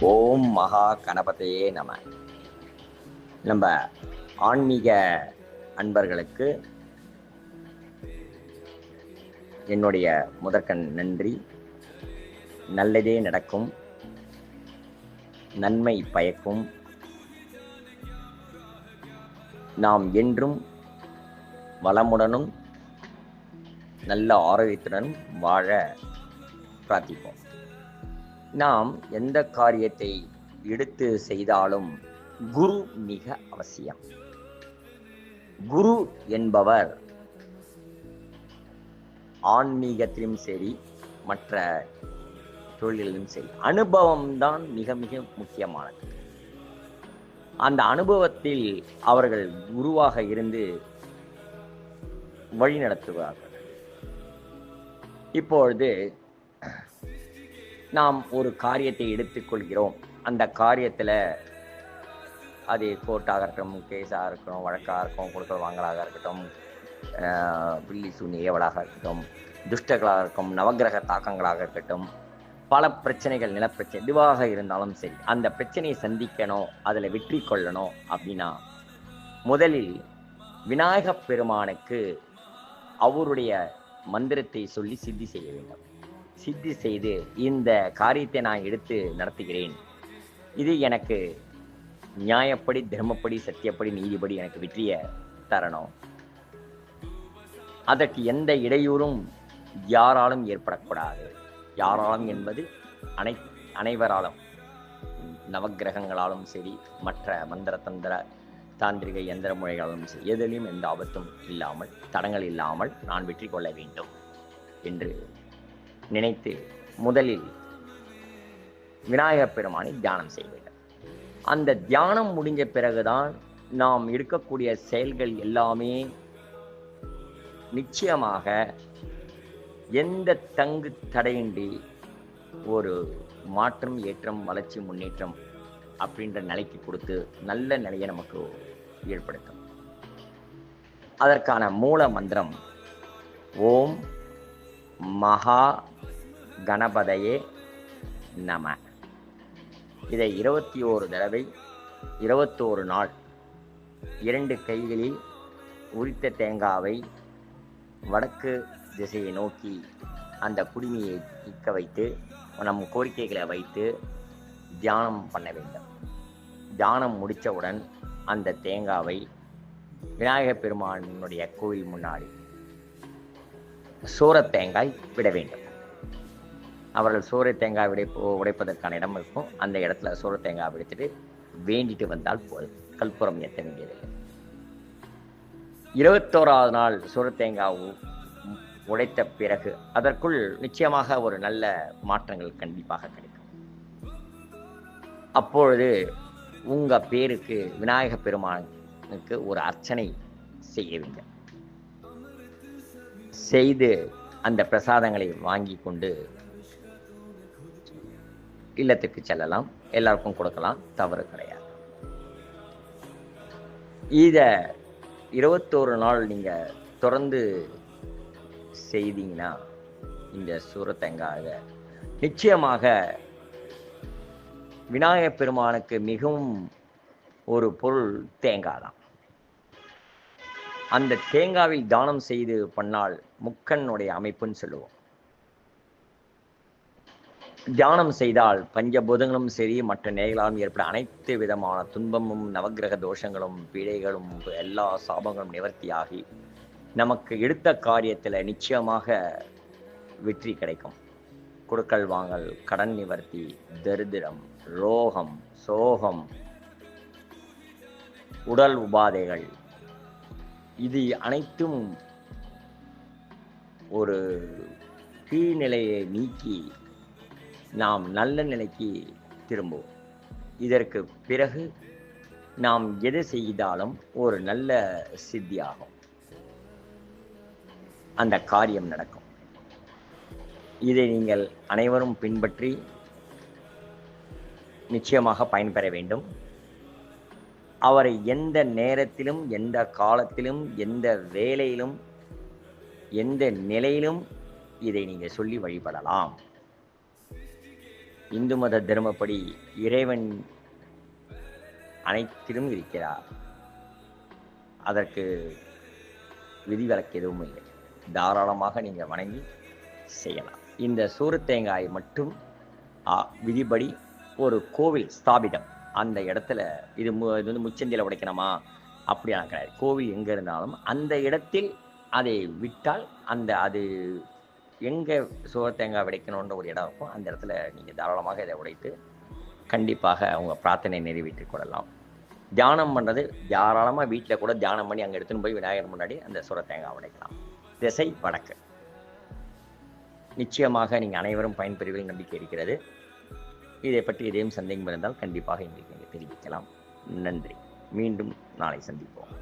ஓம் மகா கணபதையே நம. நம்ம ஆன்மீக அன்பர்களுக்கு என்னுடைய முதற்கண் நன்றி. நல்லதே நடக்கும். நன்மை பயக்கும். நாம் என்றும் வளமுடனும் நல்ல ஆரோக்கியத்துடனும் வாழ பிரார்த்திப்போம். நாம் எந்த காரியத்தை எடுத்து செய்தாலும் குரு மிக அவசியம். குரு என்பவர் ஆன்மீகத்திலும் சரி மற்ற தொழிலிலும் சரி அனுபவம் தான் மிக மிக முக்கியமானது. அந்த அனுபவத்தில் அவர்கள் குருவாக இருந்து வழி நடத்துவார்கள் இப்பொழுது நாம் ஒரு காரியத்தை எடுத்துக்கொள்கிறோம். அந்த காரியத்தில் அது கோர்ட்டாக இருக்கட்டும் கேஸாக இருக்கட்டும் வழக்காக இருக்கும் கொடுக்கல் வாங்கலாக இருக்கட்டும் பில்லி சூனி ஏவலாக இருக்கட்டும் துஷ்டர்களாக இருக்கும் நவக்கிரக தாக்கங்களாக இருக்கட்டும் பல பிரச்சனைகள் நிலப்பிரச்சனை எதுவாக இருந்தாலும் சரி அந்த பிரச்சனையை சந்திக்கணும் அதில் வெற்றி கொள்ளணும் அப்படின்னா முதலில் விநாயகப் பெருமானுக்கு அவருடைய மந்திரத்தை சொல்லி சித்தி செய்ய வேண்டும். சித்தி செய்து இந்த காரியத்தை நான் எடுத்து நடத்துகிறேன். இது எனக்கு நியாயப்படி தர்மப்படி சத்தியப்படி நீதிப்படி எனக்கு வெற்றியை தரணும். அதற்கு எந்த இடையூறும் யாராலும் ஏற்படக்கூடாது. யாராலும் என்பது அனை அனைவராலும் நவக்கிரகங்களாலும் சரி மற்ற மந்திர தந்திர தாந்திரிக எந்திர முறைகளாலும் சரி எதிலையும் எந்த ஆபத்தும் இல்லாமல் தடங்கள் இல்லாமல் நான் வெற்றி கொள்ள வேண்டும் என்று நினைத்து முதலில் விநாயகப் பெருமானை தியானம் செய்ய வேண்டும். அந்த தியானம் முடிஞ்ச பிறகுதான் நாம் இருக்கக்கூடிய செயல்கள் எல்லாமே நிச்சயமாக எந்த தங்கு தடையின்றி ஒரு மாற்றம் ஏற்றம் வளர்ச்சி முன்னேற்றம் அப்படின்ற நிலைக்கு கொடுத்து நல்ல நிலையை நமக்கு ஏற்படுத்தும். அதற்கான மூல மந்திரம் ஓம் மகா கணபதையே நம. இதை இருபத்தி ஓரு தடவை இருபத்தோரு நாள் இரண்டு கைகளில் உரித்த தேங்காவை வடக்கு திசையை நோக்கி அந்த குடுமியை நிற்க வைத்து நம் கோரிக்கைகளை வைத்து தியானம் பண்ண வேண்டும். தியானம் முடித்தவுடன் அந்த தேங்காவை விநாயகப் பெருமானுடைய கோயில் முன்னாடி சோரத் தேங்காய் விட வேண்டும். அவர்கள் சோரை தேங்காய் விடை உடைப்பதற்கான இடம் இருக்கும். அந்த இடத்துல சோர தேங்காய் விடுத்துட்டு வேண்டிட்டு வந்தால் போதும். கற்பூரம் ஏற்ற வேண்டியதில்லை. இருபத்தோராவது நாள் சோர தேங்காய் உடைத்த பிறகு அதற்குள் நிச்சயமாக ஒரு நல்ல மாற்றங்கள் கண்டிப்பாக கிடைக்கும். அப்பொழுது உங்கள் பேருக்கு விநாயக பெருமானுக்கு ஒரு அர்ச்சனை செய்ய வேண்டும். செய்து அந்த பிரசாதங்களை வாங்கி கொண்டு இல்லத்துக்கு செல்லலாம். எல்லாருக்கும் கொடுக்கலாம். தவறு கிடையாது. இத இருபத்தோரு நாள் நீங்க தொடர்ந்து செய்தீங்கன்னா இந்த சூரத்தங்காக நிச்சயமாக விநாயகப் பெருமானுக்கு மிகவும் ஒரு பொருள் தேங்காய் தான் அந்த தேங்காவில் தானம் செய்து பண்ணால் முக்கனுடைய அமைப்புன்னு சொல்லுவோம். தியானம் செய்தால் பஞ்சபூதங்களும் சரி மற்ற நேர்களாலும் ஏற்பட அனைத்து விதமான துன்பமும் நவக்கிரக தோஷங்களும் பீடைகளும் எல்லா சாபங்களும் நிவர்த்தியாகி நமக்கு எடுத்த காரியத்தில் நிச்சயமாக வெற்றி கிடைக்கும். கொடுக்கல் வாங்கல் கடன் நிவர்த்தி தரித்திரம் ரோகம் சோகம் உடல் உபாதைகள் இது அனைத்தும் ஒரு கீழ்நிலையை நீக்கி நாம் நல்ல நிலைக்கு திரும்புவோம். இதற்கு பிறகு நாம் எது செய்தாலும் ஒரு நல்ல சித்தியாகும். அந்த காரியம் நடக்கும். இதை நீங்கள் அனைவரும் பின்பற்றி நிச்சயமாக பயன்பெற வேண்டும். அவரை எந்த நேரத்திலும் எந்த காலத்திலும் எந்த வேலையிலும் எந்த நிலையிலும் இதை நீங்கள் சொல்லி வழிபடலாம். இந்து மத தர்மப்படி இறைவன் அனைத்திலும் இருக்கிறார். அதற்கு விதிவிலக்கு எதுவும் இல்லை. தாராளமாக நீங்கள் வணங்கி செய்யலாம். இந்த சூரத்தேங்காய் மட்டும் விதிப்படி ஒரு கோவில் ஸ்தாபிதம். அந்த இடத்துல இது மு இது வந்து முச்சந்தியில் உடைக்கணுமா? அப்படிலாம் கிடையாது கோவில் எங்கே இருந்தாலும் அந்த இடத்தில் அதை விட்டால் அந்த அது எங்கே சூரத்தேங்காய் உடைக்கணுன்ற ஒரு இடம் இருக்கும். அந்த இடத்துல நீங்கள் தாராளமாக இதை உடைத்து கண்டிப்பாக அவங்க பிரார்த்தனை நிறைவேற்றிக் கொள்ளலாம். தியானம் பண்ணுறது தாராளமாக வீட்டில் கூட தியானம் பண்ணி அங்கே எடுத்துன்னு போய் விநாயகர் முன்னாடி அந்த சுரத்தேங்காய் உடைக்கலாம். திசை வடக்கு. நிச்சயமாக நீங்கள் அனைவரும் பயன்பெறுவீர்கள் நம்பிக்கை இருக்கிறது. இதை பற்றி எதையும் சந்தேகம் இருந்தால் கண்டிப்பாக எங்களுக்கு நீங்கள் தெரிவிக்கலாம். நன்றி. மீண்டும் நாளை சந்திப்போம்.